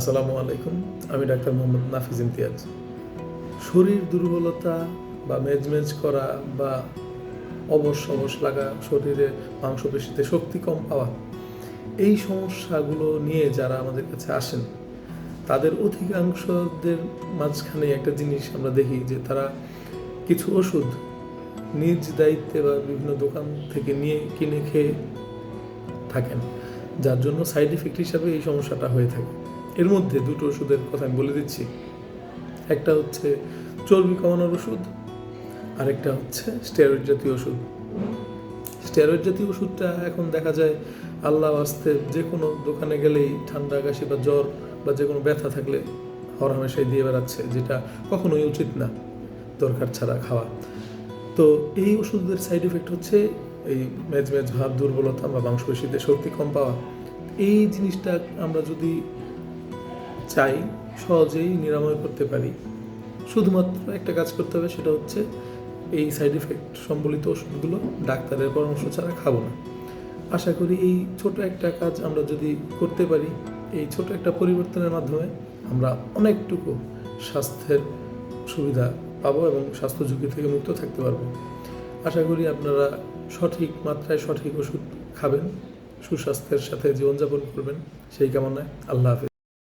আসসালামু আলাইকুম, আমি ডাক্তার মোহাম্মদ নাফিজ ইমতিয়াজ। শরীর দুর্বলতা বা মেজমেজ করা বা অবশ অবশ লাগা শরীরে মাংসপেশিতে শক্তি কম পাওয়া, এই সমস্যাগুলো নিয়ে যারা আমাদের কাছে আসেন, তাদের অধিকাংশদের মাঝখানে একটা জিনিস আমরা দেখি যে তারা কিছু ওষুধ নিজ দায়িত্বে বা বিভিন্ন দোকান থেকে নিয়ে কিনে খেয়ে থাকেন, যার জন্য সাইড এফেক্ট হিসাবে এই সমস্যাটা হয়ে থাকে। এর মধ্যে দুটো ওষুধের কথা আমি বলে দিচ্ছি। একটা হচ্ছে চর্বি কমানোর ওষুধ, আরেকটা হচ্ছে স্টেরয়েড জাতীয় ওষুধ। স্টেরয়েড জাতীয় ওষুধটা এখন দেখা যায় আল্লাহ আসতে যে কোনো দোকানে গেলেই ঠান্ডা কাশি বা জ্বর বা যে কোনো ব্যথা থাকলে হরহামেশাই দিয়ে বেড়াচ্ছে, যেটা কখনোই উচিত না, দরকার ছাড়া খাওয়া। তো এই ওষুধের সাইড এফেক্ট হচ্ছে এই মেজ মেজ ভাব, দুর্বলতা বা মাংসপেশিতে শক্তি কম পাওয়া। এই জিনিসটা আমরা যদি চাই, সহজেই নিরাময় করতে পারি। শুধুমাত্র একটা কাজ করতে হবে, সেটা হচ্ছে এই সাইড এফেক্ট সম্বলিত ওষুধগুলো ডাক্তারের পরামর্শ ছাড়া খাব না। আশা করি এই ছোট একটা কাজ আমরা যদি করতে পারি, এই ছোট একটা পরিবর্তনের মাধ্যমে আমরা অনেকটুকু স্বাস্থ্যের সুবিধা পাবো এবং স্বাস্থ্য ঝুঁকি থেকে মুক্ত থাকতে পারব। আশা করি আপনারা সঠিক মাত্রায় সঠিক ওষুধ খাবেন, সুস্বাস্থ্যের সাথে জীবনযাপন করবেন। সেই কামনায় আল্লাহ হাফিজ।